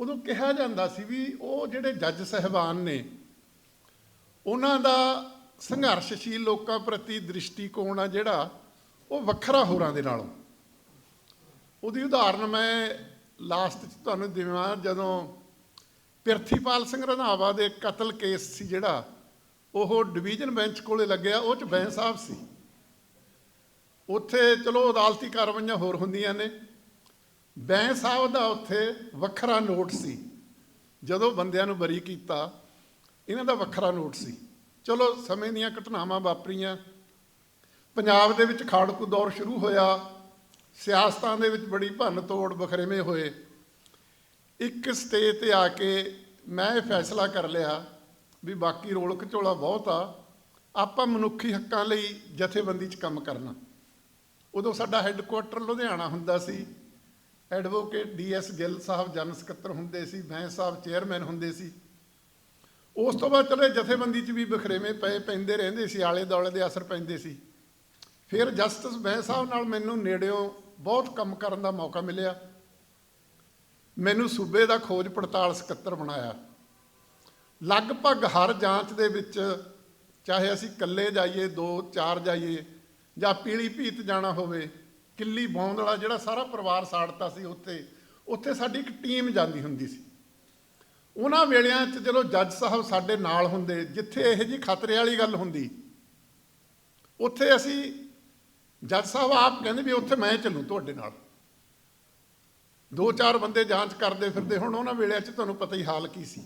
ਉਦੋਂ ਕਿਹਾ ਜਾਂਦਾ ਸੀ ਵੀ ਉਹ ਜਿਹੜੇ ਜੱਜ ਸਹਿਬਾਨ ਨੇ, ਉਹਨਾਂ ਦਾ ਸੰਘਰਸ਼ਸ਼ੀਲ ਲੋਕਾਂ ਪ੍ਰਤੀ ਦ੍ਰਿਸ਼ਟੀਕੋਣ ਆ ਜਿਹੜਾ, ਉਹ ਵੱਖਰਾ ਹੋਰਾਂ ਦੇ ਨਾਲੋਂ। ਉਹਦੀ ਉਦਾਹਰਨ ਮੈਂ ਲਾਸਟ ਚ ਤੁਹਾਨੂੰ ਦੇਵਾਂ, ਜਦੋਂ ਪਿਰਥੀਪਾਲ ਸਿੰਘ ਰੰਧਾਵਾ ਦੇ ਕਤਲ ਕੇਸ ਸੀ ਜਿਹੜਾ, ਉਹ ਡਿਵੀਜ਼ਨ ਬੈਂਚ ਕੋਲੇ ਲੱਗਿਆ, ਉਹ ਚ ਬੈਂਸ ਸਾਹਿਬ ਸੀ। ਉੱਥੇ ਚਲੋ ਅਦਾਲਤੀ ਕਾਰਵਾਈਆਂ ਹੋਰ ਹੁੰਦੀਆਂ ਨੇ। ਬੈਂਸ ਸਾਹਿਬ ਦਾ ਉੱਥੇ ਵੱਖਰਾ ਨੋਟ ਸੀ। ਜਦੋਂ ਬੰਦਿਆਂ ਨੂੰ ਬਰੀ ਕੀਤਾ, ਇਹਨਾਂ ਦਾ ਵੱਖਰਾ ਨੋਟ ਸੀ। ਚਲੋ, ਸਮੇਂ ਦੀਆਂ ਘਟਨਾਵਾਂ ਵਾਪਰੀਆਂ। ਪੰਜਾਬ ਦੇ ਵਿੱਚ ਖਾੜਕੂ ਦੌਰ ਸ਼ੁਰੂ ਹੋਇਆ। ਸਿਆਸਤਾਂ ਦੇ ਵਿੱਚ ਬੜੀ ਭੰਨ ਤੋੜ ਬਖਰੇਵੇਂ ਹੋਏ। ਇੱਕ ਸਟੇਜ ਤੇ ਆ ਕੇ ਮੈਂ ਇਹ ਫੈਸਲਾ ਕਰ ਲਿਆ ਵੀ ਬਾਕੀ ਰੋਲ ਘਚੋਲਾ ਬਹੁਤ ਆ। ਆਪਾਂ ਮਨੁੱਖੀ ਹੱਕਾਂ ਲਈ ਜਥੇਬੰਦੀ 'ਚ ਕੰਮ ਕਰਨਾ। ਉਦੋਂ ਸਾਡਾ ਹੈੱਡਕੁਆਟਰ ਲੁਧਿਆਣਾ ਹੁੰਦਾ ਸੀ। ਐਡਵੋਕੇਟ ਡੀ ਡੀਐਸ ਗਿੱਲ ਸਾਹਿਬ ਜਨਰਲ ਸਕੱਤਰ ਹੁੰਦੇ ਸੀ ਮੈਂ ਸਾਹਿਬ ਚੇਅਰਮੈਨ ਹੁੰਦੇ ਸੀ। ਉਸ ਤੋਂ ਬਾਅਦ ਚਲੇ, ਜਥੇਬੰਦੀ 'ਚ ਵੀ ਬਖਰੇਵੇਂ ਪਏ, ਪੈਂਦੇ ਰਹਿੰਦੇ ਸੀ, ਆਲੇ ਦੁਆਲੇ ਦੇ ਅਸਰ ਪੈਂਦੇ ਸੀ। ਫਿਰ ਜਸਟਿਸ ਬੈਂ ਸਾਹਿਬ ਨਾਲ ਮੈਨੂੰ ਨੇੜਿਓਂ ਬਹੁਤ ਕੰਮ ਕਰਨ ਦਾ ਮੌਕਾ ਮਿਲਿਆ। ਮੈਨੂੰ ਸੂਬੇ ਦਾ ਖੋਜ ਪੜਤਾਲ ਸਕੱਤਰ ਬਣਾਇਆ। ਲਗਭਗ ਹਰ ਜਾਂਚ ਦੇ ਵਿੱਚ ਚਾਹੇ ਅਸੀਂ ਇਕੱਲੇ ਜਾਈਏ, ਦੋ ਚਾਰ ਜਾਈਏ ਜਾਂ ਪੀਲੀ ਭੀਤ ਜਾਣਾ ਹੋਵੇ ਕਿੱਲੀ ਬੌਂਦ ਵਾਲਾ ਜਿਹੜਾ ਸਾਰਾ ਪਰਿਵਾਰ ਸਾੜਤਾ ਸੀ ਉੱਥੇ ਉੱਥੇ ਸਾਡੀ ਇੱਕ ਟੀਮ ਜਾਂਦੀ ਹੁੰਦੀ ਸੀ। ਉਹਨਾਂ ਵੇਲਿਆਂ 'ਚ ਜਦੋਂ ਜੱਜ ਸਾਹਿਬ ਸਾਡੇ ਨਾਲ ਹੁੰਦੇ, ਜਿੱਥੇ ਇਹੋ ਜੀ ਖਤਰੇ ਵਾਲੀ ਗੱਲ ਹੁੰਦੀ, ਉੱਥੇ ਅਸੀਂ ਜੱਜ ਸਾਹਿਬ ਆਪ ਕਹਿੰਦੇ ਵੀ ਉੱਥੇ ਮੈਂ ਚੱਲੂ ਤੁਹਾਡੇ ਨਾਲ। ਦੋ ਚਾਰ ਬੰਦੇ ਜਾਂਚ ਕਰਦੇ ਫਿਰਦੇ, ਹੁਣ ਉਹਨਾਂ ਵੇਲਿਆਂ 'ਚ ਤੁਹਾਨੂੰ ਪਤਾ ਹੀ ਹਾਲ ਕੀ ਸੀ।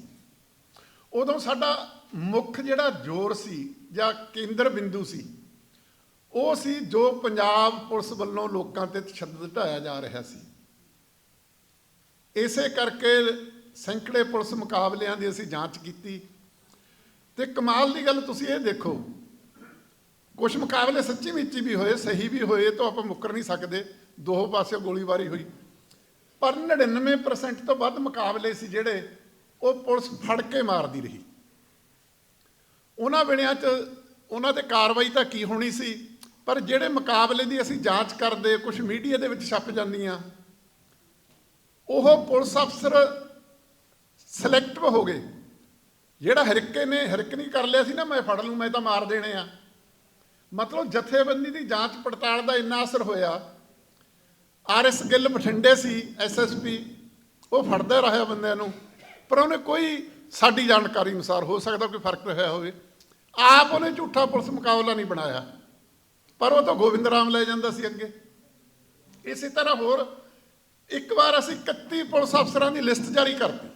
ਉਦੋਂ ਸਾਡਾ ਮੁੱਖ ਜਿਹੜਾ ਜ਼ੋਰ ਸੀ ਜਾਂ ਕੇਂਦਰ ਬਿੰਦੂ ਸੀ ਉਹ ਸੀ ਜੋ ਪੰਜਾਬ ਪੁਲਿਸ ਵੱਲੋਂ ਲੋਕਾਂ ਤੇ ਤਸ਼ੱਦਦ ਢਾਇਆ ਜਾ ਰਿਹਾ ਸੀ। ਇਸੇ ਕਰਕੇ ਸੈਂਕੜੇ ਪੁਲਿਸ ਮੁਕਾਬਲਿਆਂ ਦੀ ਅਸੀਂ ਜਾਂਚ ਕੀਤੀ। ਤੇ ਕਮਾਲ ਦੀ ਗੱਲ ਤੁਸੀਂ ਇਹ ਦੇਖੋ ਕੁਝ ਮੁਕਾਬਲੇ ਸੱਚੀ ਮੁੱਚੀ ਵੀ ਹੋਏ, ਸਹੀ ਵੀ ਹੋਏ ਤਾਂ ਆਪਾਂ ਮੁੱਕਰ ਨਹੀਂ ਸਕਦੇ। ਦੋ ਪਾਸੇ ਗੋਲੀਬਾਰੀ ਹੋਈ। ਪਰ 99% ਤੋਂ ਵੱਧ ਮੁਕਾਬਲੇ ਸੀ ਜਿਹੜੇ ਉਹ ਪੁਲਿਸ ਫੜ ਕੇ ਮਾਰਦੀ ਰਹੀ। ਉਹਨਾਂ ਵੇਲਿਆਂ 'ਚ ਉਹਨਾਂ ਤੇ ਕਾਰਵਾਈ ਤਾਂ ਕੀ ਹੋਣੀ ਸੀ? ਪਰ ਜਿਹੜੇ ਮੁਕਾਬਲੇ ਦੀ ਅਸੀਂ ਜਾਂਚ ਕਰਦੇ ਕੁਝ ਮੀਡੀਆ ਦੇ ਵਿੱਚ ਛਪ ਜਾਂਦੀਆਂ ਉਹ ਪੁਲਿਸ ਅਫਸਰ ਸਿਲੈਕਟਿਵ ਹੋ ਗਏ। ਜਿਹੜਾ ਹਰਿੱਕੇ ਨੇ, ਹਰਿੱਕ ਨਹੀਂ ਕਰ ਲਿਆ ਸੀ ਨਾ, ਮੈਂ ਫੜ ਲੂੰ ਮੈਂ ਤਾਂ ਮਾਰ ਦੇਣੇ ਆ। ਮਤਲਬ ਜਥੇਬੰਦੀ ਦੀ ਜਾਂਚ ਪੜਤਾਲ ਦਾ ਇੰਨਾ ਅਸਰ ਹੋਇਆ। ਆਰ ਐਸ ਗਿੱਲ ਬਠਿੰਡੇ ਸੀ ਐਸਐਸਪੀ ਉਹ ਫੜਦਾ ਰਿਹਾ ਬੰਦਿਆਂ ਨੂੰ। ਪਰ ਉਹਨੇ ਕੋਈ ਸਾਡੀ ਜਾਣਕਾਰੀ ਅਨੁਸਾਰ ਹੋ ਸਕਦਾ, ਕੋਈ ਫ਼ਰਕ ਰਿਹਾ ਹੋਵੇ। ਆਪ ਉਹਨੇ ਝੂਠਾ ਪੁਲਿਸ ਮੁਕਾਬਲਾ ਨਹੀਂ ਬਣਾਇਆ। ਪਰ ਉਹ ਤਾਂ ਗੋਬਿੰਦ ਰਾਮ ਲੈ ਜਾਂਦਾ ਸੀ ਅੱਗੇ। ਇਸੇ ਤਰ੍ਹਾਂ ਹੋਰ, ਇੱਕ ਵਾਰ ਅਸੀਂ 31 ਪੁਲਿਸ ਅਫਸਰਾਂ ਦੀ ਲਿਸਟ ਜਾਰੀ ਕਰਤੀ,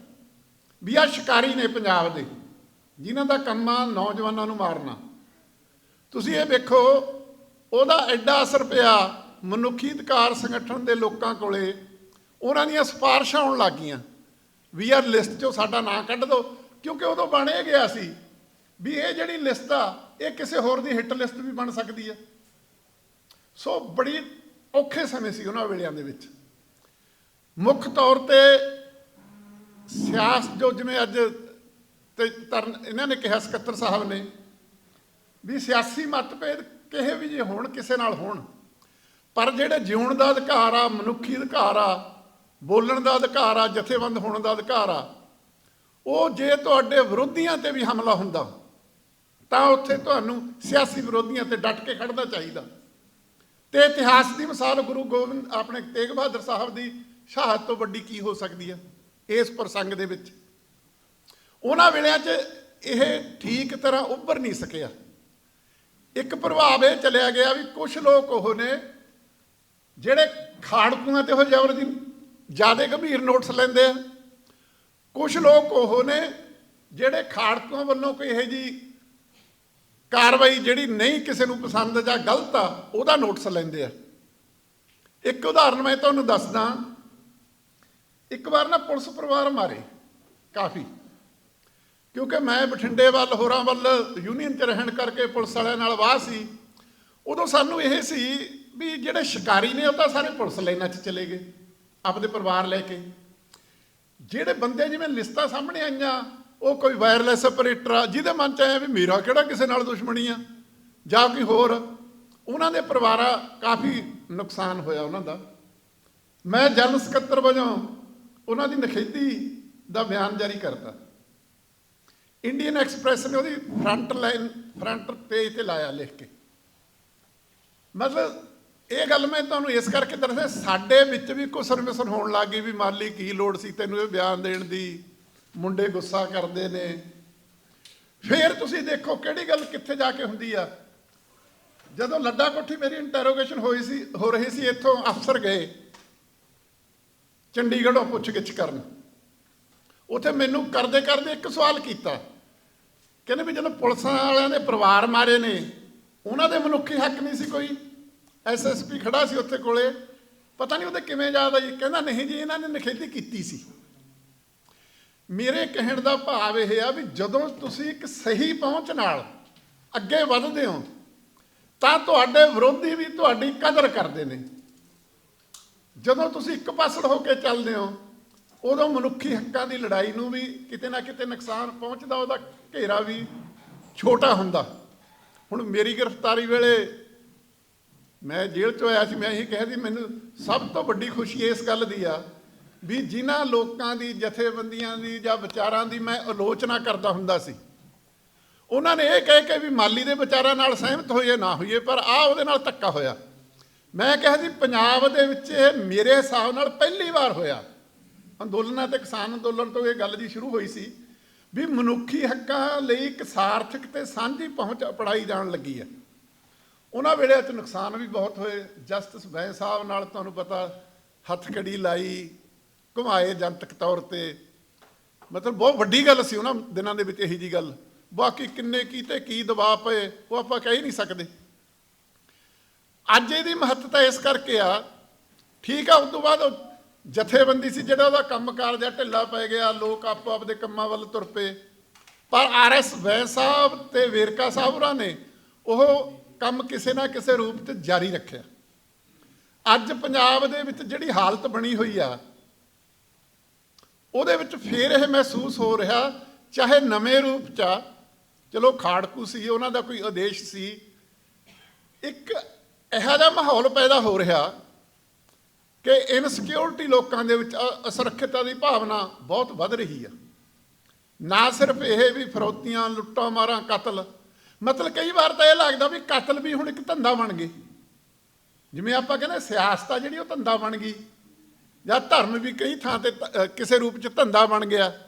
ਵੀ ਆ ਸ਼ਿਕਾਰੀ ਨੇ ਪੰਜਾਬ ਦੇ, ਜਿਨ੍ਹਾਂ ਦਾ ਕੰਮ ਆ ਨੌਜਵਾਨਾਂ ਨੂੰ ਮਾਰਨਾ। ਤੁਸੀਂ ਇਹ ਵੇਖੋ, ਉਹਦਾ ਐਡਾ ਅਸਰ ਪਿਆ ਮਨੁੱਖੀ ਅਧਿਕਾਰ ਸੰਗਠਨ ਦੇ ਲੋਕਾਂ ਕੋਲੇ। ਉਹਨਾਂ ਦੀਆਂ ਸਿਫਾਰਸ਼ਾਂ ਆਉਣ ਲੱਗੀਆਂ ਵੀ ਆਰ ਲਿਸਟ 'ਚੋਂ ਸਾਡਾ ਨਾਂ ਕੱਢ ਦਿਓ ਕਿਉਂਕਿ ਉਦੋਂ ਬਣੇ ਗਿਆ ਸੀ ਵੀ ਇਹ ਜਿਹੜੀ ਲਿਸਟ ਆ, ਇਹ ਕਿਸੇ ਹੋਰ ਦੀ ਹਿੱਟ ਲਿਸਟ ਵੀ ਬਣ ਸਕਦੀ ਹੈ ਸੋ ਬੜੀ ਔਖੇ ਸਮੇਂ ਸੀ ਉਹਨਾਂ ਵੇਲਿਆਂ ਦੇ ਵਿੱਚ। ਮੁੱਖ ਤੌਰ ਤੇ ਸਿਆਸਤ ਜੋ ਜਿਵੇਂ ਅੱਜ ਤੇ ਤਰਨ ਇਹਨਾਂ ਨੇ ਕਿਹਾ ਸਕੱਤਰ ਸਾਹਿਬ ਨੇ ਵੀ ਸਿਆਸੀ ਮਤਭੇਦ ਕਿਹੇ ਵੀ ਜੇ ਹੋਣ, ਕਿਸੇ ਨਾਲ ਹੋਣ। ਪਰ ਜਿਹੜੇ ਜਿਉਣ ਦਾ ਅਧਿਕਾਰ ਆ, ਮਨੁੱਖੀ ਅਧਿਕਾਰ ਆ, ਬੋਲਣ ਦਾ ਅਧਿਕਾਰ ਆ, ਜਥੇਬੰਦ ਹੋਣ ਦਾ ਅਧਿਕਾਰ ਆ, ਉਹ ਜੇ ਤੁਹਾਡੇ ਵਿਰੋਧੀਆਂ ਤੇ ਵੀ ਹਮਲਾ ਹੁੰਦਾ, ਤਾਂ ਉੱਥੇ ਤੁਹਾਨੂੰ ਸਿਆਸੀ ਵਿਰੋਧੀਆਂ ਤੇ ਡਟ ਕੇ ਖੜਨਾ ਚਾਹੀਦਾ। ਤੇ ਇਤਿਹਾਸ ਦੀ ਮਿਸਾਲ ਗੁਰੂ ਗੋਬਿੰਦ ਆਪਣੇ ਤੇਗ ਬਹਾਦਰ ਸਾਹਿਬ ਦੀ ਸ਼ਹਾਦਤ ਤੋਂ ਵੱਡੀ ਕੀ ਹੋ ਸਕਦੀ ਹੈ ਇਸ ਪ੍ਰਸੰਗ ਦੇ ਵਿੱਚ। ਉਹਨਾਂ ਵੇਲਿਆਂ 'ਚ ਇਹ ਠੀਕ ਤਰ੍ਹਾਂ ਉੱਭਰ ਨਹੀਂ ਸਕਿਆ। ਇੱਕ ਪ੍ਰਭਾਵ ਇਹ ਚਲਿਆ ਗਿਆ ਵੀ ਕੁਝ ਲੋਕ ਉਹ ਨੇ ਜਿਹੜੇ ਖਾੜਕੂਆਂ ਤੇ ਉਹ ਜ਼ਬਰ ਦੀ ਜ਼ਿਆਦਾ ਗੰਭੀਰ ਨੋਟਸ ਲੈਂਦੇ ਆ। ਕੁਝ ਲੋਕ ਉਹ ਨੇ ਜਿਹੜੇ ਖਾੜਕੂਆਂ ਵੱਲੋਂ ਕੋਈ ਇਹ ਜੀ ਕਾਰਵਾਈ ਜਿਹੜੀ ਨਹੀਂ ਕਿਸੇ ਨੂੰ ਪਸੰਦ ਜਾਂ ਗਲਤ ਆ, ਉਹਦਾ ਨੋਟਿਸ ਲੈਂਦੇ ਆ। ਇੱਕ ਉਦਾਹਰਨ ਮੈਂ ਤੁਹਾਨੂੰ ਦੱਸਦਾ। ਇੱਕ ਵਾਰ ਨਾ ਪੁਲਿਸ ਪਰਿਵਾਰ ਮਾਰੇ, ਕਾਫੀ। ਕਿਉਂਕਿ ਮੈਂ ਬਠਿੰਡੇ ਵੱਲ, ਹੋਰਾਂ ਵੱਲ ਯੂਨੀਅਨ 'ਚ ਰਹਿਣ ਕਰਕੇ ਪੁਲਿਸ ਵਾਲਿਆਂ ਨਾਲ ਵਾਹ ਸੀ। ਉਦੋਂ ਸਾਨੂੰ ਇਹ ਸੀ ਵੀ ਜਿਹੜੇ ਸ਼ਿਕਾਰੀ ਨੇ, ਉਹ ਤਾਂ ਸਾਰੇ ਪੁਲਿਸ ਲਾਈਨਾਂ 'ਚ ਚਲੇ ਗਏ, ਆਪਦੇ ਪਰਿਵਾਰ ਲੈ ਕੇ। ਜਿਹੜੇ ਬੰਦੇ ਜਿਵੇਂ ਲਿਸਟਾਂ ਸਾਹਮਣੇ ਆਈਆਂ ਉਹ ਕੋਈ ਵਾਇਰਲੈਸ ਆਪਰੇਟਰ ਆ, ਜਿਹਦੇ ਮਨ 'ਚ ਆਇਆ ਵੀ ਮੇਰਾ ਕਿਹੜਾ ਕਿਸੇ ਨਾਲ ਦੁਸ਼ਮਣੀ ਆ? ਜਾਂ ਕੋਈ ਹੋਰ? ਉਹਨਾਂ ਦੇ ਪਰਿਵਾਰਾਂ ਕਾਫੀ ਨੁਕਸਾਨ ਹੋਇਆ ਉਹਨਾਂ ਦਾ। ਮੈਂ ਜਨਰਲ ਸਕੱਤਰ ਵਜੋਂ ਉਹਨਾਂ ਦੀ ਨਖੇਦੀ ਦਾ ਬਿਆਨ ਜਾਰੀ ਕਰਤਾ। ਇੰਡੀਅਨ ਐਕਸਪ੍ਰੈਸ ਨੇ ਉਹਦੀ ਫਰੰਟ ਲਾਈਨ ਫਰੰਟ ਪੇਜ ਤੇ ਲਾਇਆ ਲਿਖ ਕੇ। ਮਤਲਬ ਇਹ ਗੱਲ ਮੈਂ ਤੁਹਾਨੂੰ ਇਸ ਕਰਕੇ ਦੱਸਿਆ ਸਾਡੇ ਵਿੱਚ ਵੀ ਕੁਸਰ ਮਿਸਰ ਹੋਣ ਲੱਗ ਗਈ ਵੀ ਮਾਲੀ ਕੀ ਲੋੜ ਸੀ ਤੈਨੂੰ ਇਹ ਬਿਆਨ ਦੇਣ ਦੀ। ਮੁੰਡੇ ਗੁੱਸਾ ਕਰਦੇ ਨੇ। ਫੇਰ ਤੁਸੀਂ ਦੇਖੋ ਕਿਹੜੀ ਗੱਲ ਕਿੱਥੇ ਜਾ ਕੇ ਹੁੰਦੀ ਆ। ਜਦੋਂ ਲੱਡਾ ਕੋਠੀ ਮੇਰੀ ਇੰਟਰੋਗੇਸ਼ਨ ਹੋਈ ਸੀ, ਹੋ ਰਹੀ ਸੀ, ਇੱਥੋਂ ਅਫਸਰ ਗਏ। ਚੰਡੀਗੜ੍ਹੋਂ ਪੁੱਛ ਗਿੱਛ ਕਰਨ। ਉੱਥੇ ਮੈਨੂੰ ਕਰਦੇ ਕਰਦੇ ਇੱਕ ਸਵਾਲ ਕੀਤਾ। ਕਹਿੰਦੇ ਵੀ ਜਦੋਂ ਪੁਲਿਸਾਂ ਵਾਲਿਆਂ ਦੇ ਪਰਿਵਾਰ ਮਾਰੇ ਨੇ, ਉਹਨਾਂ ਦੇ ਮਨੁੱਖੀ ਹੱਕ ਨਹੀਂ ਸੀ ਕੋਈ। ਐਸਐਸਪੀ ਖੜਾ ਸੀ ਉੱਥੇ ਕੋਲੇ। ਪਤਾ ਨਹੀਂ ਉਹਦੇ ਕਿਵੇਂ ਯਾਦ ਆਈ। ਕਹਿੰਦਾ, ਨਹੀਂ ਜੀ, ਇਹਨਾਂ ਨੇ ਨਖੇਦੀ ਕੀਤੀ ਸੀ। ਮੇਰੇ ਕਹਿਣ ਦਾ ਭਾਵ ਇਹ ਆ ਵੀ ਜਦੋਂ ਤੁਸੀਂ ਇੱਕ ਸਹੀ ਪਹੁੰਚ ਨਾਲ ਅੱਗੇ ਵਧਦੇ ਹੋ, ਤਾਂ ਤੁਹਾਡੇ ਵਿਰੋਧੀ ਵੀ ਤੁਹਾਡੀ ਕਦਰ ਕਰਦੇ ਨੇ। ਜਦੋਂ ਤੁਸੀਂ ਇੱਕ ਪਾਸੜ ਹੋ ਕੇ ਚੱਲਦੇ ਹੋ, ਉਦੋਂ ਮਨੁੱਖੀ ਹੱਕਾਂ ਦੀ ਲੜਾਈ ਨੂੰ ਵੀ ਕਿਤੇ ਨਾ ਕਿਤੇ ਨੁਕਸਾਨ ਪਹੁੰਚਦਾ, ਉਹਦਾ ਘੇਰਾ ਵੀ ਛੋਟਾ ਹੁੰਦਾ। ਹੁਣ ਮੇਰੀ ਗ੍ਰਿਫਤਾਰੀ ਵੇਲੇ ਮੈਂ ਜੇਲ੍ਹ ਚੋਂ ਆਇਆ ਸੀ, ਮੈਂ ਇਹੀ ਕਹਿ ਦੀ ਮੈਨੂੰ ਸਭ ਤੋਂ ਵੱਡੀ ਖੁਸ਼ੀ ਇਸ ਗੱਲ ਦੀ ਆ ਵੀ ਜਿਨ੍ਹਾਂ ਲੋਕਾਂ ਦੀ, ਜਥੇਬੰਦੀਆਂ ਦੀ ਜਾਂ ਵਿਚਾਰਾਂ ਦੀ ਮੈਂ ਆਲੋਚਨਾ ਕਰਦਾ ਹੁੰਦਾ ਸੀ, ਉਹਨਾਂ ਨੇ ਇਹ ਕਹਿ ਕੇ ਵੀ ਮਾਲੀ ਦੇ ਵਿਚਾਰਾਂ ਨਾਲ ਸਹਿਮਤ ਹੋਈਏ, ਨਾ ਹੋਈਏ, ਪਰ ਆ ਉਹਦੇ ਨਾਲ ਧੱਕਾ ਹੋਇਆ। ਮੈਂ ਕਿਹਾ ਜੀ, ਪੰਜਾਬ ਦੇ ਵਿੱਚ ਇਹ ਮੇਰੇ ਹਿਸਾਬ ਨਾਲ ਪਹਿਲੀ ਵਾਰ ਹੋਇਆ। ਅੰਦੋਲਨਾਂ ਤੇ ਕਿਸਾਨ ਅੰਦੋਲਨ ਤੋਂ ਇਹ ਗੱਲ ਜੀ ਸ਼ੁਰੂ ਹੋਈ ਸੀ ਵੀ ਮਨੁੱਖੀ ਹੱਕਾਂ ਲਈ ਇੱਕ ਸਾਰਥਕ ਤੇ ਸਾਂਝੀ ਪਹੁੰਚ ਅਪਣਾਈ ਜਾਣ ਲੱਗੀ ਹੈ। ਉਹਨਾਂ ਵੇਲੇ ਚ ਨੁਕਸਾਨ ਵੀ ਬਹੁਤ ਹੋਏ। ਜਸਟਿਸ ਬੈਂ ਸਾਹਿਬ ਨਾਲ ਤੁਹਾਨੂੰ ਪਤਾ ਹੱਥਕੜੀ ਲਾਈ ਘੁਮਾਏ ਜਨਤਕ ਤੌਰ ਤੇ। ਮਤਲਬ ਬਹੁਤ ਵੱਡੀ ਗੱਲ ਸੀ ਉਹਨਾਂ ਦਿਨਾਂ ਦੇ ਵਿੱਚ ਇਹੀ ਜੀ ਗੱਲ। ਬਾਕੀ ਕਿੰਨੇ ਕੀਤੇ ਕੀ ਦਬਾਅ ਪਏ, ਉਹ ਆਪਾਂ ਕਹਿ ਹੀ ਨਹੀਂ ਸਕਦੇ। ਅੱਜ ਇਹਦੀ ਮਹੱਤਤਾ ਇਸ ਕਰਕੇ ਆ, ਠੀਕ ਆ, ਉਸ ਤੋਂ ਬਾਅਦ ਉਹ ਜਥੇਬੰਦੀ ਸੀ ਜਿਹੜਾ ਉਹਦਾ ਕੰਮਕਾਰ ਜਾਂ ਢਿੱਲਾ ਪੈ ਗਿਆ, ਲੋਕ ਆਪੋ ਆਪਦੇ ਕੰਮਾਂ ਵੱਲ ਤੁਰ ਪਏ। ਪਰ ਆਰਐਸ ਵੈ ਸਾਹਿਬ ਤੇ ਵੇਰਕਾ ਸਾਹਿਬ ਉਹਨਾਂ ਨੇ ਉਹ ਕੰਮ ਕਿਸੇ ਨਾ ਕਿਸੇ ਰੂਪ 'ਚ ਜਾਰੀ ਰੱਖਿਆ। ਅੱਜ ਪੰਜਾਬ ਦੇ ਵਿੱਚ ਜਿਹੜੀ ਹਾਲਤ ਬਣੀ ਹੋਈ ਆ ਉਹਦੇ ਵਿੱਚ ਫੇਰ ਇਹ ਮਹਿਸੂਸ ਹੋ ਰਿਹਾ, ਚਾਹੇ ਨਵੇਂ ਰੂਪ 'ਚ ਆ, ਚਲੋ ਖਾੜਕੂ ਸੀ, ਉਹਨਾਂ ਦਾ ਕੋਈ ਆਦੇਸ਼ ਸੀ, ਇੱਕ ਇਹੋ ਜਿਹਾ ਮਾਹੌਲ ਪੈਦਾ ਹੋ ਰਿਹਾ ਕਿ ਇਨਸਿਕਿਉਰਿਟੀ ਲੋਕਾਂ ਦੇ ਵਿੱਚ ਅ- ਅਸੁਰੱਖਿਅਤਾ ਦੀ ਭਾਵਨਾ ਬਹੁਤ ਵੱਧ ਰਹੀ ਆ। ਨਾ ਸਿਰਫ ਇਹ ਵੀ ਫਰੋਤੀਆਂ, ਲੁੱਟਾਂ, ਮਾਰਾਂ, ਕਤਲ। ਮਤਲਬ ਕਈ ਵਾਰ ਤਾਂ ਇਹ ਲੱਗਦਾ ਵੀ ਕਤਲ ਵੀ ਹੁਣ ਇੱਕ ਧੰਦਾ ਬਣ ਗਏ। ਜਿਵੇਂ ਆਪਾਂ ਕਹਿੰਦੇ ਸਿਆਸਤ ਆ ਜਿਹੜੀ, ਉਹ ਧੰਦਾ ਬਣ ਗਈ। ਜਾਂ ਧਰਮ ਵੀ ਕਈ ਥਾਂ ਤੇ ਧ- ਕਿਸੇ ਰੂਪ 'ਚ ਧੰਦਾ ਬਣ ਗਿਆ।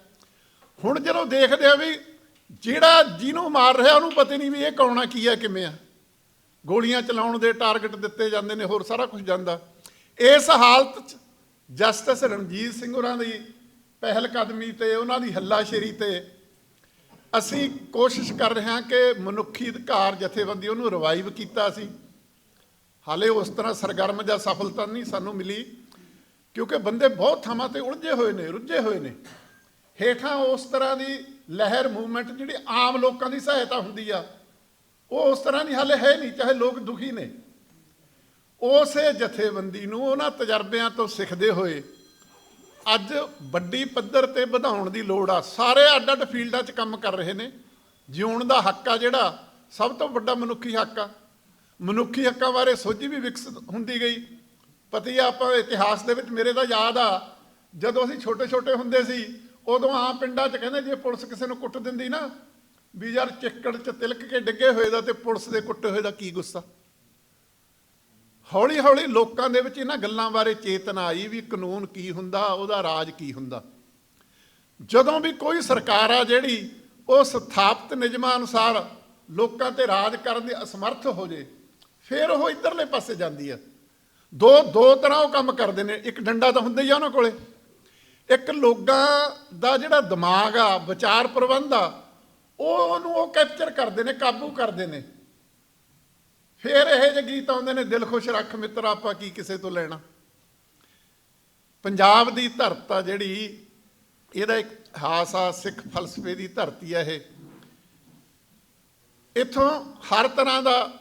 ਹੁਣ ਜਦੋਂ ਦੇਖਦੇ ਆ ਵੀ ਜਿਹੜਾ ਜਿਹਨੂੰ ਮਾਰ ਰਿਹਾ ਉਹਨੂੰ ਪਤਾ ਨਹੀਂ ਵੀ ਇਹ ਕੌਣਾ ਕੀ ਆ, ਕਿਵੇਂ ਆ। ਗੋਲੀਆਂ ਚਲਾਉਣ ਦੇ ਟਾਰਗੇਟ ਦਿੱਤੇ ਜਾਂਦੇ ਨੇ, ਹੋਰ ਸਾਰਾ ਕੁਝ ਜਾਂਦਾ। ਇਸ ਹਾਲਤ 'ਚ ਜਸਟਿਸ ਰਣਜੀਤ ਸਿੰਘ ਹੋਰਾਂ ਦੀ ਪਹਿਲ ਕਦਮੀ ਤੇ, ਉਹਨਾਂ ਦੀ ਹੱਲਾਸ਼ੇਰੀ ਤੇ ਅਸੀਂ ਕੋਸ਼ਿਸ਼ ਕਰ ਰਹੇ ਹਾਂ ਕਿ ਮਨੁੱਖੀ ਅਧਿਕਾਰ, ਜਥੇਬੰਦੀ ਉਹਨੂੰ ਰਿਵਾਈਵ ਕੀਤਾ ਸੀ। ਹਾਲੇ ਉਸ ਤਰ੍ਹਾਂ ਸਰਗਰਮ ਜਾਂ ਸਫਲਤਾ ਨਹੀਂ ਸਾਨੂੰ ਮਿਲੀ। ਕਿਉਂਕਿ ਬੰਦੇ ਬਹੁਤ ਥਾਵਾਂ ਤੇ ਉਲਝੇ ਹੋਏ ਨੇ, ਰੁੱਝੇ ਹੋਏ ਨੇ। ਹੇਠਾਂ ਉਸ ਤਰ੍ਹਾਂ ਦੀ ਲਹਿਰ ਮੂਵਮੈਂਟ ਜਿਹੜੀ ਆਮ ਲੋਕਾਂ ਦੀ ਸਹਾਇਤਾ ਹੁੰਦੀ ਆ, ਉਹ ਉਸ ਤਰ੍ਹਾਂ ਦੀ ਹਾਲੇ ਹੈ ਨਹੀਂ, ਚਾਹੇ ਲੋਕ ਦੁਖੀ ਨੇ। ਉਸੇ ਜਥੇਬੰਦੀ ਨੂੰ ਉਹਨਾਂ ਤਜਰਬਿਆਂ ਤੋਂ ਸਿੱਖਦੇ ਹੋਏ ਅੱਜ ਵੱਡੀ ਪੱਧਰ ਤੇ ਵਧਾਉਣ ਦੀ ਲੋੜ ਆ। ਸਾਰੇ ਅੱਡ-ਅੱਡ ਫੀਲਡਾਂ 'ਚ ਕੰਮ ਕਰ ਰਹੇ ਨੇ। ਜਿਉਣ ਦਾ ਹੱਕ ਆ ਜਿਹੜਾ, ਸਭ ਤੋਂ ਵੱਡਾ ਮਨੁੱਖੀ ਹੱਕ ਆ। ਮਨੁੱਖੀ ਹੱਕਾਂ ਬਾਰੇ ਸੋਝੀ ਵੀ ਵਿਕਸਿਤ ਹੁੰਦੀ ਗਈ। ਪਤੀ ਆਪਾਂ ਇਤਿਹਾਸ ਦੇ ਵਿੱਚ ਮੇਰੇ ਤਾਂ ਯਾਦ ਆ, ਜਦੋਂ ਅਸੀਂ ਛੋਟੇ-ਛੋਟੇ ਹੁੰਦੇ ਸੀ, ਉਦੋਂ ਆਮ ਪਿੰਡਾਂ 'ਚ ਕਹਿੰਦੇ ਜੇ ਪੁਲਿਸ ਕਿਸੇ ਨੂੰ ਕੁੱਟ ਦਿੰਦੀ ਨਾ, ਵੀ ਯਾਰ ਚਿੱਕੜ 'ਚ ਤਿਲਕ ਕੇ ਡਿੱਗੇ ਹੋਏ ਦਾ ਤੇ ਪੁਲਿਸ ਦੇ ਕੁੱਟੇ ਹੋਏ ਦਾ ਕੀ ਗੁੱਸਾ। ਹੌਲੀ ਹੌਲੀ ਲੋਕਾਂ ਦੇ ਵਿੱਚ ਇਹਨਾਂ ਗੱਲਾਂ ਬਾਰੇ ਚੇਤਨਾ ਆਈ ਵੀ ਕਾਨੂੰਨ ਕੀ ਹੁੰਦਾ, ਉਹਦਾ ਰਾਜ ਕੀ ਹੁੰਦਾ। ਜਦੋਂ ਵੀ ਕੋਈ ਸਰਕਾਰ ਆ ਜਿਹੜੀ, ਉਹ ਸਥਾਪਿਤ ਨਿਯਮਾਂ ਅਨੁਸਾਰ ਲੋਕਾਂ ਤੇ ਰਾਜ ਕਰਨ ਦੇ ਅਸਮਰਥ ਹੋ ਜੇ, ਫਿਰ ਉਹ ਇਧਰਲੇ ਪਾਸੇ ਜਾਂਦੀ ਹੈ ਦੋ ਦੋ ਤਰ੍ਹਾਂ ਉਹ ਕੰਮ ਕਰਦੇ ਨੇ, ਇੱਕ ਡੰਡਾ ਤਾਂ ਹੁੰਦਾ ਹੀ ਆ ਉਹਨਾਂ ਕੋਲੇ। ਇੱਕ ਲੋਕਾਂ ਦਾ ਜਿਹੜਾ ਦਿਮਾਗ ਆ, ਵਿਚਾਰ ਪ੍ਰਬੰਧ ਆ ਉਹ ਉਹਨੂੰ ਉਹ ਕੈਪਚਰ ਕਰਦੇ ਨੇ, ਕਾਬੂ ਕਰਦੇ ਨੇ। ਫਿਰ ਇਹ ਜਿਹੇ ਗੀਤ ਆਉਂਦੇ ਨੇ, ਦਿਲ ਖੁਸ਼ ਰੱਖ ਮਿੱਤਰ, ਆਪਾਂ ਕੀ ਕਿਸੇ ਤੋਂ ਲੈਣਾ। ਪੰਜਾਬ ਦੀ ਧਰਤ ਆ ਜਿਹੜੀ, ਇਹਦਾ ਇੱਕ ਇਤਿਹਾਸ ਆ, ਸਿੱਖ ਫਲਸਫੇ ਦੀ ਧਰਤੀ ਆ ਇਹ। ਇਥੋਂ ਹਰ ਤਰ੍ਹਾਂ ਦਾ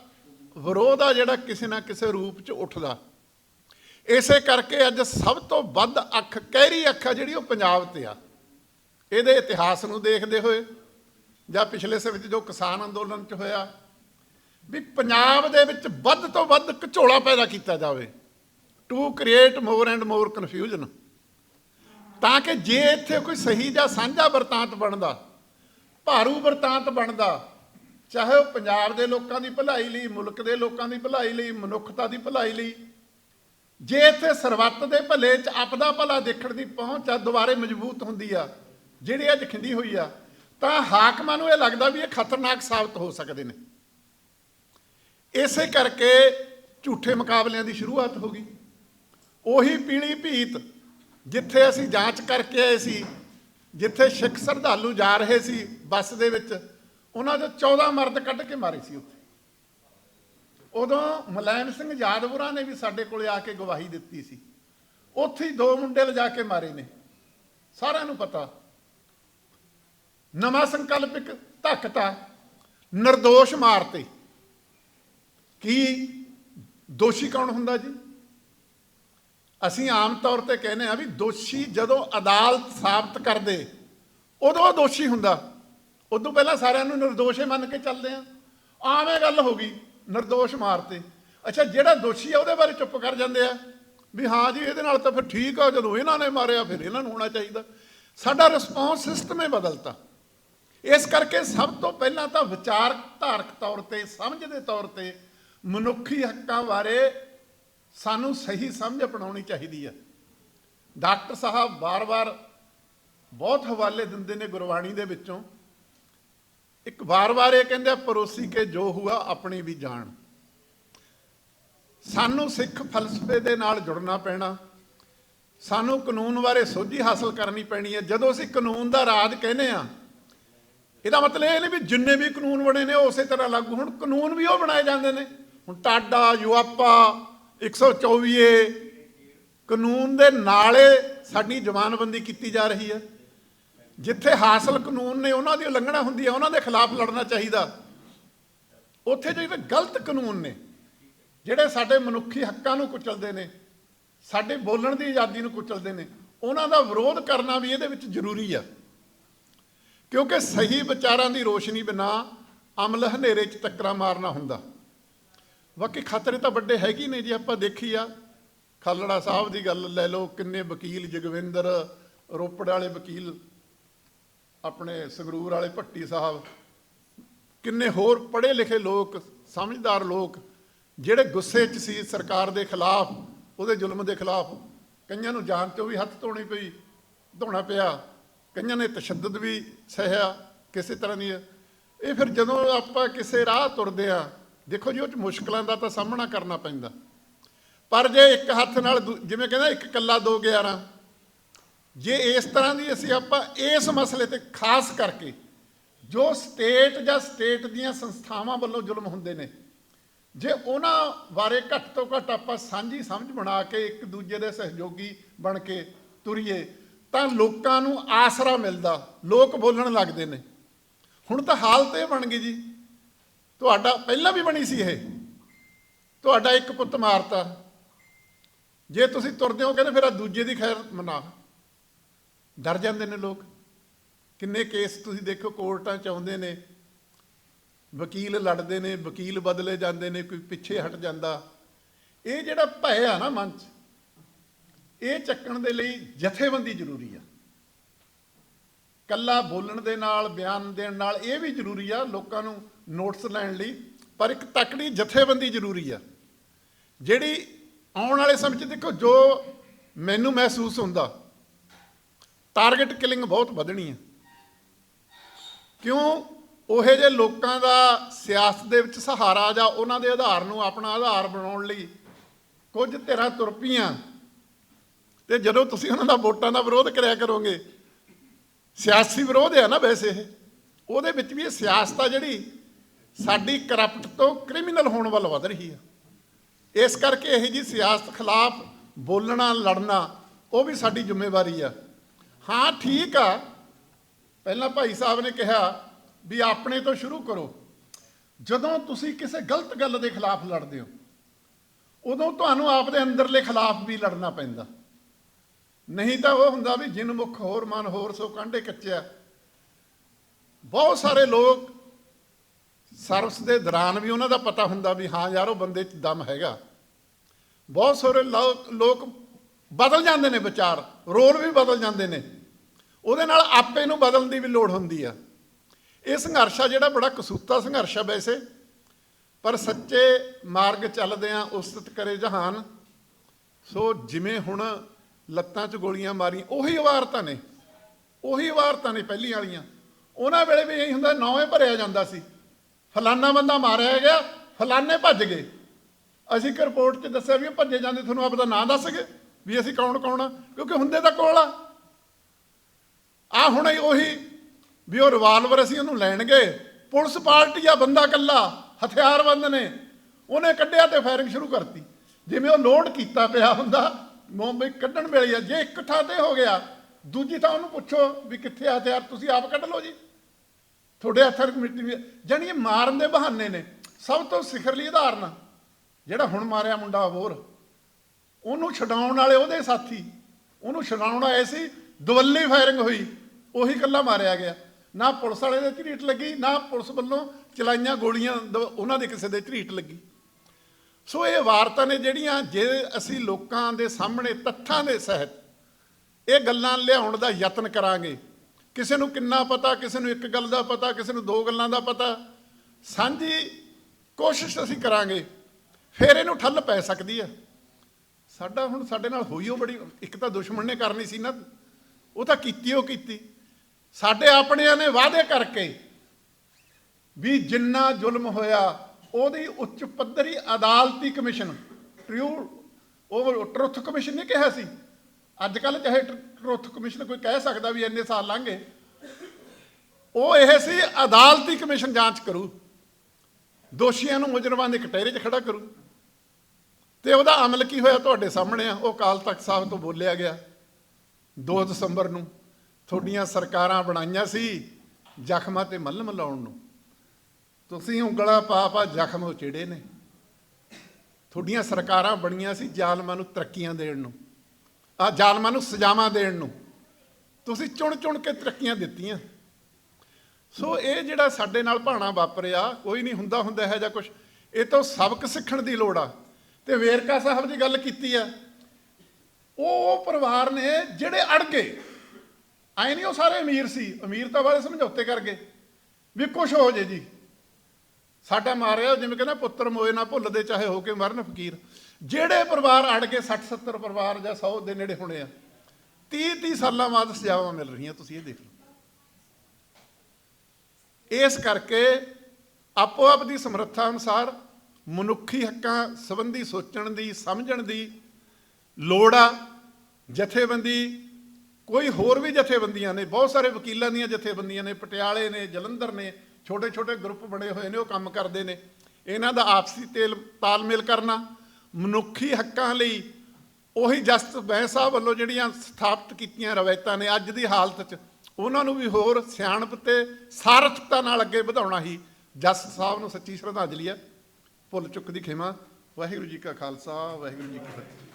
ਵਿਰੋਧ ਆ ਜਿਹੜਾ ਕਿਸੇ ਨਾ ਕਿਸੇ ਰੂਪ 'ਚ ਉੱਠਦਾ। ਇਸੇ ਕਰਕੇ ਅੱਜ ਸਭ ਤੋਂ ਵੱਧ ਅੱਖ, ਕਹਿਰੀ ਅੱਖ ਆ ਜਿਹੜੀ ਉਹ ਪੰਜਾਬ ਤੇ ਆ। ਇਹਦੇ ਇਤਿਹਾਸ ਨੂੰ ਦੇਖਦੇ ਹੋਏ ਜਾਂ ਪਿਛਲੇ ਸਮੇਂ 'ਚ ਜੋ ਕਿਸਾਨ ਅੰਦੋਲਨ 'ਚ ਹੋਇਆ, ਵੀ ਪੰਜਾਬ ਦੇ ਵਿੱਚ ਵੱਧ ਤੋਂ ਵੱਧ ਘਚੋਲਾ ਪੈਦਾ ਕੀਤਾ ਜਾਵੇ। To create more and more confusion ਤਾਂ ਕਿ ਜੇ ਇੱਥੇ ਕੋਈ ਸਹੀ ਜਾਂ ਸਾਂਝਾ ਵਰਤਾਂਤ ਬਣਦਾ, ਭਾਰੂ ਵਰਤਾਂਤ ਬਣਦਾ, ਚਾਹੇ ਉਹ ਪੰਜਾਬ ਦੇ ਲੋਕਾਂ ਦੀ ਭਲਾਈ ਲਈ, ਮੁਲਕ ਦੇ ਲੋਕਾਂ ਦੀ ਭਲਾਈ ਲਈ, ਮਨੁੱਖਤਾ ਦੀ ਭਲਾਈ ਲਈ ਜੇ ਇੱਥੇ ਸਰਬੱਤ ਦੇ ਭਲੇ ਚ ਆਪਦਾ ਭਲਾ ਦੇਖਣ ਦੀ ਪਹੁੰਚ ਆ, ਦੁਬਾਰੇ ਮਜ਼ਬੂਤ ਹੁੰਦੀ ਆ, ਜਿਹੜੀ ਅੱਜ ਖਿੰਦੀ ਹੋਈ ਆ, ਤਾਂ ਹਾਕਮਾਂ ਨੂੰ ਇਹ ਲੱਗਦਾ ਵੀ ਇਹ ਖਤਰਨਾਕ ਸਾਬਤ ਹੋ ਸਕਦੇ ਨੇ। ਇਸੇ ਕਰਕੇ ਝੂਠੇ ਮੁਕਾਬਲਿਆਂ ਦੀ ਸ਼ੁਰੂਆਤ ਹੋ ਗਈ। ਉਹੀ ਪੀਲੀ ਭੀਤ ਜਿੱਥੇ ਅਸੀਂ ਜਾਂਚ ਕਰਕੇ ਆਏ ਸੀ, ਜਿੱਥੇ ਸਿੱਖ ਸ਼ਰਧਾਲੂ ਜਾ ਰਹੇ ਸੀ ਬੱਸ ਦੇ ਵਿੱਚ, ਉਹਨਾਂ ਦੇ 14 ਮਰਦ ਕੱਢ ਕੇ ਮਾਰੇ ਸੀ ਉੱਥੇ। ਉਦੋਂ ਮੁਲਾਇਮ ਸਿੰਘ ਯਾਦਵੁਰਾ ਨੇ ਵੀ ਸਾਡੇ ਕੋਲੇ ਆ ਕੇ ਗਵਾਹੀ ਦਿੱਤੀ ਸੀ। ਉੱਥੇ ਹੀ ਦੋ ਮੁੰਡੇ ਲਿਜਾ ਕੇ ਮਾਰੇ ਨੇ। ਸਾਰਿਆਂ ਨੂੰ ਪਤਾ। ਨਵਾਂ ਸੰਕਲਪਿਕ ਧੱਕਤਾ, ਨਿਰਦੋਸ਼ ਮਾਰਤੇ। ਕੀ ਦੋਸ਼ੀ ਕੌਣ ਹੁੰਦਾ ਜੀ? ਅਸੀਂ ਆਮ ਤੌਰ ਤੇ ਕਹਿੰਦੇ ਆ ਵੀ ਦੋਸ਼ੀ ਜਦੋਂ ਅਦਾਲਤ ਸਾਬਤ ਕਰਦੇ, ਉਦੋਂ ਦੋਸ਼ੀ ਹੁੰਦਾ। ਉਦੋਂ ਪਹਿਲਾਂ ਸਾਰਿਆਂ ਨੂੰ ਨਿਰਦੋਸ਼ ਮੰਨ ਕੇ ਚੱਲਦੇ ਆ ਆਵੇਂ ਗੱਲ ਹੋ ਗਈ। ਨਿਰਦੋਸ਼ ਮਾਰਤੇ। ਅੱਛਾ, ਜਿਹੜਾ ਦੋਸ਼ੀ ਆ, ਉਹਦੇ ਬਾਰੇ ਚੁੱਪ ਕਰ ਜਾਂਦੇ ਆ। ਵੀ ਹਾਂ ਜੀ, ਇਹਦੇ ਨਾਲ ਤਾਂ ਫਿਰ ਠੀਕ ਆ, ਜਦੋਂ ਇਹਨਾਂ ਨੇ ਮਾਰਿਆ, ਫਿਰ ਇਹਨਾਂ ਨੂੰ ਹੋਣਾ ਚਾਹੀਦਾ। ਸਾਡਾ ਰਿਸਪੌਂਸ ਸਿਸਟਮ ਹੀ ਬਦਲਤਾ। ਇਸ ਕਰਕੇ ਸਭ ਤੋਂ ਪਹਿਲਾਂ ਤਾਂ ਵਿਚਾਰ ਧਾਰਕ ਤੌਰ ਤੇ, ਸਮਝ ਦੇ ਤੌਰ ਤੇ ਮਨੁੱਖੀ ਹੱਕਾਂ ਬਾਰੇ ਸਾਨੂੰ ਸਹੀ ਸਮਝ ਅਪਣਾਉਣੀ ਚਾਹੀਦੀ ਹੈ ਡਾਕਟਰ ਸਾਹਿਬ ਵਾਰ-ਵਾਰ ਬਹੁਤ ਹਵਾਲੇ ਦਿੰਦੇ ਨੇ ਗੁਰਬਾਣੀ ਦੇ ਵਿੱਚੋਂ। ਇੱਕ ਵਾਰ-ਵਾਰ ਇਹ ਕਹਿੰਦੇ ਆ, ਪਰੋਸੀ ਕੇ ਜੋ ਹੁਆ ਆਪਣੀ ਵੀ ਜਾਣ। ਸਾਨੂੰ ਸਿੱਖ ਫਲਸਫੇ ਦੇ ਨਾਲ ਜੁੜਨਾ ਪੈਣਾ। ਸਾਨੂੰ ਕਾਨੂੰਨ ਬਾਰੇ ਸੋਝੀ ਹਾਸਲ ਕਰਨੀ ਪੈਣੀ ਹੈ। ਜਦੋਂ ਅਸੀਂ ਕਾਨੂੰਨ ਦਾ ਰਾਜ ਕਹਿੰਦੇ ਆ ਇਹਦਾ ਮਤਲਬ ਇਹ ਨਹੀਂ ਵੀ ਜਿੰਨੇ ਵੀ ਕਾਨੂੰਨ ਬਣੇ ਨੇ, ਉਹ ਉਸੇ ਤਰ੍ਹਾਂ ਲਾਗੂ। ਹੁਣ ਕਾਨੂੰਨ ਵੀ ਉਹ ਬਣਾਏ ਜਾਂਦੇ ਨੇ। ਹੁਣ ਟਾਡਾ, ਯੂਆਪਾ 124 ਏ, ਕਾਨੂੰਨ ਦੇ ਨਾਲੇ ਸਾਡੀ ਜ਼ਮਾਨਬੰਦੀ ਕੀਤੀ ਜਾ ਰਹੀ ਹੈ। ਜਿੱਥੇ ਹਾਸਲ ਕਾਨੂੰਨ ਨੇ ਉਹਨਾਂ ਦੀ ਉਲੰਘਣਾ ਹੁੰਦੀ ਹੈ ਉਹਨਾਂ ਦੇ ਖਿਲਾਫ ਲੜਨਾ ਚਾਹੀਦਾ। ਉੱਥੇ ਜਿਹੜੇ ਗਲਤ ਕਾਨੂੰਨ ਨੇ, ਜਿਹੜੇ ਸਾਡੇ ਮਨੁੱਖੀ ਹੱਕਾਂ ਨੂੰ ਕੁਚਲਦੇ ਨੇ, ਸਾਡੇ ਬੋਲਣ ਦੀ ਆਜ਼ਾਦੀ ਨੂੰ ਕੁਚਲਦੇ ਨੇ, ਉਹਨਾਂ ਦਾ ਵਿਰੋਧ ਕਰਨਾ ਵੀ ਇਹਦੇ ਵਿੱਚ ਜ਼ਰੂਰੀ ਆ। ਕਿਉਂਕਿ ਸਹੀ ਵਿਚਾਰਾਂ ਦੀ ਰੋਸ਼ਨੀ ਬਿਨਾ ਅਮਲ ਹਨੇਰੇ 'ਚ ਟੱਕਰਾਂ ਮਾਰਨਾ ਹੁੰਦਾ। ਬਾਕੀ ਖਤਰੇ ਤਾਂ ਵੱਡੇ ਹੈਗੇ ਨੇ ਜੀ, ਆਪਾਂ ਦੇਖੀ ਆ, ਖਾਲੜਾ ਸਾਹਿਬ ਦੀ ਗੱਲ ਲੈ ਲਓ, ਕਿੰਨੇ ਵਕੀਲ ਜਗਵਿੰਦਰ, ਰੋਪੜ ਵਾਲੇ ਵਕੀਲ ਆਪਣੇ ਸੰਗਰੂਰ ਵਾਲੇ ਭੱਟੀ ਸਾਹਿਬ, ਕਿੰਨੇ ਹੋਰ ਪੜ੍ਹੇ ਲਿਖੇ ਲੋਕ, ਸਮਝਦਾਰ ਲੋਕ, ਜਿਹੜੇ ਗੁੱਸੇ 'ਚ ਸੀ ਸਰਕਾਰ ਦੇ ਖਿਲਾਫ, ਉਹਦੇ ਜ਼ੁਲਮ ਦੇ ਖਿਲਾਫ, ਕਈਆਂ ਨੂੰ ਜਾਨ ਤੋਂ ਵੀ ਹੱਥ ਧੋਣੀ ਪਈ, ਧੋਣਾ ਪਿਆ, ਕਈਆਂ ਨੇ ਤਸ਼ੱਦਦ ਵੀ ਸਹਿਆ, ਕਿਸੇ ਤਰ੍ਹਾਂ ਦੀ। ਇਹ ਫਿਰ ਜਦੋਂ ਆਪਾਂ ਕਿਸੇ ਰਾਹ ਤੁਰਦੇ ਆ ਦੇਖੋ ਜੀ, ਉਹ ਚ ਮੁਸ਼ਕਲਾਂ ਦਾ ਤਾਂ ਸਾਹਮਣਾ ਕਰਨਾ ਪੈਂਦਾ। ਪਰ ਜੇ ਇੱਕ ਹੱਥ ਨਾਲ ਦੂ- ਜਿਵੇਂ ਕਹਿੰਦਾ ਇੱਕ ਕੱਲਾ ਦੋ 11 ਜੇ ਇਸ ਤਰ੍ਹਾਂ ਦੀ ਅਸੀਂ ਆਪਾਂ ਇਸ ਮਸਲੇ ਤੇ ਖਾਸ ਕਰਕੇ ਜੋ ਸਟੇਟ ਜਾਂ ਸਟੇਟ ਦੀਆਂ ਸੰਸਥਾਵਾਂ ਵੱਲੋਂ ਜ਼ੁਲਮ ਹੁੰਦੇ ਨੇ, ਜੇ ਉਹਨਾਂ ਬਾਰੇ ਘੱਟ ਤੋਂ ਘੱਟ ਆਪਾਂ ਸਾਂਝੀ ਸਮਝ ਬਣਾ ਕੇ ਇੱਕ ਦੂਜੇ ਦੇ ਸਹਿਯੋਗੀ ਬਣ ਕੇ ਤੁਰੀਏ, ਤਾਂ ਲੋਕਾਂ ਨੂੰ ਆਸਰਾ ਮਿਲਦਾ, ਲੋਕ ਬੋਲਣ ਲੱਗਦੇ ਨੇ। ਹੁਣ ਤਾਂ ਹਾਲਤ ਇਹ ਬਣ ਗਈ ਜੀ, ਤੁਹਾਡਾ ਪਹਿਲਾਂ ਵੀ ਬਣੀ ਸੀ ਇਹ, ਤੁਹਾਡਾ ਇੱਕ ਪੁੱਤ ਮਾਰਤਾ। ਜੇ ਤੁਸੀਂ ਤੁਰਦੇ ਹੋ ਕਹਿੰਦੇ ਫਿਰ ਆ ਦੂਜੇ ਦੀ ਖੈਰ ਮਨਾ। ਡਰ ਜਾਂਦੇ ਨੇ ਲੋਕ। ਕਿੰਨੇ ਕੇਸ ਤੁਸੀਂ ਦੇਖੋ, ਕੋਰਟਾਂ ਚ ਆਉਂਦੇ ਨੇ, ਵਕੀਲ ਲੜਦੇ ਨੇ, ਵਕੀਲ ਬਦਲੇ ਜਾਂਦੇ ਨੇ, ਕੋਈ ਪਿੱਛੇ ਹਟ ਜਾਂਦਾ। ਇਹ ਜਿਹੜਾ ਭੈ ਆ ਨਾ ਮਨ ਚ, ਇਹ ਚੱਕਣ ਦੇ ਲਈ ਜਥੇਬੰਦੀ ਜ਼ਰੂਰੀ ਆ। ਕੱਲਾ ਬੋਲਣ ਦੇ ਨਾਲ, ਬਿਆਨ ਦੇਣ ਨਾਲ ਇਹ ਵੀ ਜ਼ਰੂਰੀ ਆ, ਲੋਕਾਂ ਨੂੰ ਨੋਟਸ ਲੈਣ ਲਈ, ਪਰ ਇੱਕ ਤਕੜੀ ਜਥੇਬੰਦੀ ਜ਼ਰੂਰੀ ਆ। ਜਿਹੜੀ ਆਉਣ ਵਾਲੇ ਸਮੇਂ 'ਚ ਦੇਖੋ, ਜੋ ਮੈਨੂੰ ਮਹਿਸੂਸ ਹੁੰਦਾ ਟਾਰਗੇਟ ਕਿਲਿੰਗ ਬਹੁਤ ਵਧਣੀ ਹੈ। ਕਿਉਂ? ਉਹੇ ਜੇ ਲੋਕਾਂ ਦਾ ਸਿਆਸਤ ਦੇ ਵਿੱਚ ਸਹਾਰਾ ਜਾਂ ਉਹਨਾਂ ਦੇ ਆਧਾਰ ਨੂੰ ਆਪਣਾ ਆਧਾਰ ਬਣਾਉਣ ਲਈ ਕੁਝ ਧਿਰਾਂ ਤੁਰ ਪਈਆਂ। ਤੇ ਜਦੋਂ ਤੁਸੀਂ ਉਹਨਾਂ ਦਾ ਵੋਟਾਂ ਦਾ ਵਿਰੋਧ ਕਰਿਆ ਕਰੋਗੇ, ਸਿਆਸੀ ਵਿਰੋਧ ਹੈ ਨਾ ਵੈਸੇ ਇਹ। ਉਹਦੇ ਵਿੱਚ ਵੀ ਇਹ ਸਿਆਸਤ ਆ ਜਿਹੜੀ ਸਾਡੀ ਕਰਪਟ ਤੋਂ ਕ੍ਰਿਮੀਨਲ ਹੋਣ ਵੱਲ ਵਧ ਰਹੀ ਹੈ ਇਸ ਕਰਕੇ ਇਹ ਜੀ ਸਿਆਸਤ ਖਿਲਾਫ ਬੋਲਣਾ, ਲੜਨਾ, ਉਹ ਵੀ ਸਾਡੀ ਜ਼ਿੰਮੇਵਾਰੀ ਆ। ਹਾਂ, ਠੀਕ ਆ। ਪਹਿਲਾਂ ਭਾਈ ਸਾਹਿਬ ਨੇ ਕਿਹਾ ਵੀ ਆਪਣੇ ਤੋਂ ਸ਼ੁਰੂ ਕਰੋ। ਜਦੋਂ ਤੁਸੀਂ ਕਿਸੇ ਗਲਤ ਗੱਲ ਦੇ ਖਿਲਾਫ ਲੜਦੇ ਹੋ, ਉਦੋਂ ਤੁਹਾਨੂੰ ਆਪਦੇ ਅੰਦਰਲੇ ਖਿਲਾਫ ਵੀ ਲੜਨਾ ਪੈਂਦਾ। ਨਹੀਂ ਤਾਂ ਉਹ ਹੁੰਦਾ ਵੀ ਜਿਨ ਮੁਖ ਹੋਰ ਮਨ ਹੋਰ ਸੋ ਕਾਂਡੇ ਕੱਚਿਆ। ਬਹੁਤ ਸਾਰੇ ਲੋਕ ਸਰਵਿਸ ਦੇ ਦੌਰਾਨ ਵੀ ਉਹਨਾਂ ਦਾ ਪਤਾ ਹੁੰਦਾ ਵੀ ਹਾਂ ਯਾਰ, ਉਹ ਬੰਦੇ 'ਚ ਦਮ ਹੈਗਾ। ਬਹੁਤ ਸਾਰੇ ਲੋਕ ਲੋਕ ਬਦਲ ਜਾਂਦੇ ਨੇ ਵਿਚਾਰ। ਰੋਲ ਵੀ ਬਦਲ ਜਾਂਦੇ ਨੇ। ਉਹਦੇ ਨਾਲ ਆਪੇ ਨੂੰ ਬਦਲਣ ਦੀ ਵੀ ਲੋੜ ਹੁੰਦੀ ਆ। ਇਹ ਸੰਘਰਸ਼ ਆ ਜਿਹੜਾ ਬੜਾ ਕਸੂਤਾ ਸੰਘਰਸ਼ ਆ ਵੈਸੇ। ਪਰ ਸੱਚੇ ਮਾਰਗ ਚੱਲਦੇ ਆ ਉਸਤਤ ਕਰੇ ਜਹਾਨ। ਸੋ ਜਿਵੇਂ ਹੁਣ ਲੱਤਾਂ 'ਚ ਗੋਲੀਆਂ ਮਾਰੀਆਂ, ਉਹੀ ਇਬਾਰਤਾਂ ਨੇ। ਉਹੀ ਇਬਾਰਤਾਂ ਨੇ ਪਹਿਲੀ ਵਾਲੀਆਂ। ਉਹਨਾਂ ਵੇਲੇ ਵੀ ਇਹੀ ਹੁੰਦਾ, ਨੌਵੇਂ ਭਰਿਆ ਜਾਂਦਾ ਸੀ। ਫਲਾਨਾ ਬੰਦਾ ਮਾਰਿਆ ਗਿਆ, ਫਲਾਨੇ ਭੱਜ ਗਏ। ਅਸੀਂ ਇੱਕ ਰਿਪੋਰਟ 'ਚ ਦੱਸਿਆ ਵੀ ਉਹ ਭੱਜੇ ਜਾਂਦੇ, ਤੁਹਾਨੂੰ ਆਪਦਾ ਨਾਂ ਦੱਸ ਗਏ ਵੀ ਅਸੀਂ ਕੌਣ ਕੌਣ ਆ, ਕਿਉਂਕਿ ਹੁੰਦੇ ਤਾਂ ਕੋਲ ਆ। ਆ ਹੁਣ ਉਹੀ ਵੀ ਉਹ ਰਿਵਾਲਵਰ ਅਸੀਂ ਉਹਨੂੰ ਲੈਣਗੇ। ਪੁਲਿਸ ਪਾਰਟੀ ਆ, ਬੰਦਾ ਕੱਲਾ ਹਥਿਆਰਬੰਦ ਨੇ। ਉਹਨੇ ਕੱਢਿਆ ਤੇ ਫਾਇਰਿੰਗ ਸ਼ੁਰੂ ਕਰਤੀ। ਜਿਵੇਂ ਉਹ ਲੋਡ ਕੀਤਾ ਪਿਆ ਹੁੰਦਾ ਮੋਮਬਈ ਕੱਢਣ ਵੇਲੇ ਆ, ਜੇ ਇੱਕ ਥਾਂ ਤੇ ਹੋ ਗਿਆ, ਦੂਜੀ ਥਾਂ ਉਹਨੂੰ ਪੁੱਛੋ ਵੀ ਕਿੱਥੇ ਆ ਹਥਿਆਰ, ਤੁਸੀਂ ਆਪ ਕੱਢ ਲਓ ਜੀ। ਤੁਹਾਡੇ ਹੱਥਾਂ ਮਿੱਟੀ ਵੀ ਜਾਨੀ ਇਹ ਮਾਰਨ ਦੇ ਬਹਾਨੇ ਨੇ। ਸਭ ਤੋਂ ਸਿਖਰਲੀ ਉਦਾਹਰਨ, ਜਿਹੜਾ ਹੁਣ ਮਾਰਿਆ ਮੁੰਡਾ ਹੋਰ। ਉਹਨੂੰ ਛਡਾਉਣ ਵਾਲੇ ਉਹਦੇ ਸਾਥੀ, ਉਹਨੂੰ ਛਡਾਉਣ ਆਏ ਸੀ, ਦਵੱਲੀ ਫਾਇਰਿੰਗ ਹੋਈ। ਉਹੀ ਇਕੱਲਾ ਮਾਰਿਆ ਗਿਆ। ਨਾ ਪੁਲਿਸ ਵਾਲੇ ਦੇ ਝਰੀਟ ਲੱਗੀ, ਨਾ ਪੁਲਿਸ ਵੱਲੋਂ ਚਲਾਈਆਂ ਗੋਲੀਆਂ ਦ- ਉਹਨਾਂ ਦੇ ਕਿਸੇ ਦੇ ਝਰੀਟ ਲੱਗੀ। ਸੋ ਇਹ ਵਾਰਤਾਂ ਨੇ ਜਿਹੜੀਆਂ ਜੇ ਅਸੀਂ ਲੋਕਾਂ ਦੇ ਸਾਹਮਣੇ ਤੱਥਾਂ ਦੇ ਸਹਿਤ ਇਹ ਗੱਲਾਂ ਲਿਆਉਣ ਦਾ ਯਤਨ ਕਰਾਂਗੇ, ਕਿਸੇ ਨੂੰ ਕਿੰਨਾ ਪਤਾ, ਕਿਸੇ ਨੂੰ ਇੱਕ ਗੱਲ ਦਾ ਪਤਾ, ਕਿਸੇ ਨੂੰ ਦੋ ਗੱਲਾਂ ਦਾ ਪਤਾ, ਸਾਂਝੀ ਕੋਸ਼ਿਸ਼ ਅਸੀਂ ਕਰਾਂਗੇ, ਫਿਰ ਇਹਨੂੰ ਠੱਲ ਪੈ ਸਕਦੀ ਹੈ ਸਾਡਾ ਹੁਣ ਸਾਡੇ ਨਾਲ ਹੋਈ ਉਹ ਬੜੀ, ਇੱਕ ਤਾਂ ਦੁਸ਼ਮਣ ਨੇ ਕਰਨੀ ਸੀ ਨਾ, ਉਹ ਤਾਂ ਕੀਤੀ ਉਹ ਕੀਤੀ। ਸਾਡੇ ਆਪਣਿਆਂ ਨੇ ਵਾਅਦੇ ਕਰਕੇ ਵੀ ਜਿੰਨਾ ਜ਼ੁਲਮ ਹੋਇਆ, ਉਹਦੀ ਉੱਚ ਪੱਧਰੀ ਅਦਾਲਤੀ ਕਮਿਸ਼ਨ ਟਰੂ ਉਹ ਟਰੁੱਥ ਕਮਿਸ਼ਨ ਨੇ ਕਿਹਾ ਸੀ। ਅੱਜ ਕੱਲ ਚਾਹੇ ਟਰੁੱਥ ਕਮਿਸ਼ਨ ਕੋਈ ਕਹਿ ਸਕਦਾ ਵੀ ਇੰਨੇ ਸਾਲ ਲੰਘੇ। ਉਹ ਇਹ ਸੀ, ਅਦਾਲਤੀ ਕਮਿਸ਼ਨ ਜਾਂਚ ਕਰੂ। ਦੋਸ਼ੀਆਂ ਨੂੰ ਮੁਜਰਮਾਂ ਦੇ ਕਟਹਿਰੇ 'ਚ ਖੜਾ ਕਰੂ। ਤੇ ਉਹਦਾ ਅਮਲ ਕੀ ਹੋਇਆ ਤੁਹਾਡੇ ਸਾਹਮਣੇ ਆ? ਉਹ ਕਾਲ ਤਖਤ ਸਾਹਿਬ ਤੋਂ ਬੋਲਿਆ ਗਿਆ। 2 ਦਸੰਬਰ ਨੂੰ ਤੁਹਾਡੀਆਂ ਸਰਕਾਰਾਂ ਬਣਾਈਆਂ ਸੀ ਜ਼ਖਮਾਂ ਤੇ ਮਲਮ ਲਾਉਣ ਨੂੰ। ਤੁਸੀਂ ਉਂਗਲਾ ਪਾ ਪਾ ਜ਼ਖਮ ਉਚੇੜੇ ਨੇ। ਤੁਹਾਡੀਆਂ ਸਰਕਾਰਾਂ ਬਣੀਆਂ ਸੀ ਜ਼ਾਲਮਾਂ ਨੂੰ ਤਰੱਕੀਆਂ ਦੇਣ ਨੂੰ, ਆ ਜ਼ਾਲਮਾਂ ਨੂੰ ਸਜ਼ਾਵਾਂ ਦੇਣ ਨੂੰ। ਤੁਸੀਂ ਚੁਣ ਚੁਣ ਕੇ ਤਰੱਕੀਆਂ ਦਿੱਤੀਆਂ। ਸੋ ਇਹ ਜਿਹੜਾ ਸਾਡੇ ਨਾਲ ਭਾਣਾ ਵਾਪਰਿਆ, ਕੋਈ ਨਹੀਂ ਹੁੰਦਾ ਹੁੰਦਾ ਹੈ ਜਾਂ ਕੁਝ ਇਹ ਤੋਂ ਸਬਕ ਸਿੱਖਣ ਦੀ ਲੋੜ ਆ। ਤੇ ਵੇਰਕਾ ਸਾਹਿਬ ਦੀ ਗੱਲ ਕੀਤੀ ਆ। ਉਹ ਪਰਿਵਾਰ ਨੇ ਜਿਹੜੇ ਅੜ ਗਏ ਐ ਨਹੀਂ ਉਹ ਸਾਰੇ ਅਮੀਰ ਸੀ। ਅਮੀਰ ਤਾਂ ਵਾਲੇ ਸਮਝੌਤੇ ਕਰ ਗਏ। ਵੀ ਕੁਝ ਹੋ ਜੇ ਜੀ। ਸਾਡਾ ਮਾਰਿਆ, ਜਿਵੇਂ ਕਹਿੰਦਾ ਪੁੱਤਰ ਮੋਏ ਨਾ ਭੁੱਲਦੇ ਚਾਹੇ ਹੋ ਕੇ ਮਰਨ ਫਕੀਰ। ਜਿਹੜੇ ਪਰਿਵਾਰ ਅੜ ਕੇ 60 70 ਪਰਿਵਾਰ ਜਾਂ 100 ਦੇ ਨੇੜੇ ਹੋਣੇ ਆ 30 30 ਸਾਲਾਂ ਬਾਅਦ ਸਜ਼ਾਵਾਂ ਮਿਲ ਰਹੀਆਂ, ਤੁਸੀਂ ਇਹ ਦੇਖ ਲਓ। ਇਸ ਕਰਕੇ ਆਪੋ ਆਪ ਦੀ ਸਮਰੱਥਾ ਅਨੁਸਾਰ ਮਨੁੱਖੀ ਹੱਕਾਂ ਸੰਬੰਧੀ ਸੋਚਣ ਦੀ, ਸਮਝਣ ਦੀ ਲੋੜ ਆ, ਜਥੇਬੰਦੀ ਕੋਈ ਹੋਰ ਵੀ ਜਥੇਬੰਦੀਆਂ ਨੇ, ਬਹੁਤ ਸਾਰੇ ਵਕੀਲਾਂ ਦੀਆਂ ਜਥੇਬੰਦੀਆਂ ਨੇ, ਪਟਿਆਲੇ ਨੇ, ਜਲੰਧਰ ਨੇ ਛੋਟੇ ਛੋਟੇ ਗਰੁੱਪ ਬਣੇ ਹੋਏ ਨੇ, ਉਹ ਕੰਮ ਕਰਦੇ ਨੇ। ਇਹਨਾਂ ਦਾ ਆਪਸੀ ਤੇਲ, ਤਾਲਮੇਲ ਕਰਨਾ, ਮਨੁੱਖੀ ਹੱਕਾਂ ਲਈ ਉਹੀ ਜਸਟ ਬੈਂਸ ਸਾਹਿਬ ਵੱਲੋਂ ਜਿਹੜੀਆਂ ਸਥਾਪਿਤ ਕੀਤੀਆਂ ਰਵਾਇਤਾਂ ਨੇ ਅੱਜ ਦੀ ਹਾਲਤ 'ਚ, ਉਹਨਾਂ ਨੂੰ ਵੀ ਹੋਰ ਸਿਆਣਪ ਤੇ ਸਾਰਥਕਤਾ ਨਾਲ ਅੱਗੇ ਵਧਾਉਣਾ ਹੀ ਜਸ ਸਾਹਿਬ ਨੂੰ ਸੱਚੀ ਸ਼ਰਧਾਂਜਲੀ ਹੈ ਭੁੱਲ ਚੁੱਕ ਦੀ ਖਿਮਾ, ਵਾਹਿਗੁਰੂ ਜੀ ਕਾ ਖਾਲਸਾ, ਵਾਹਿਗੁਰੂ ਜੀ ਕੀ ਫਤਿਹ।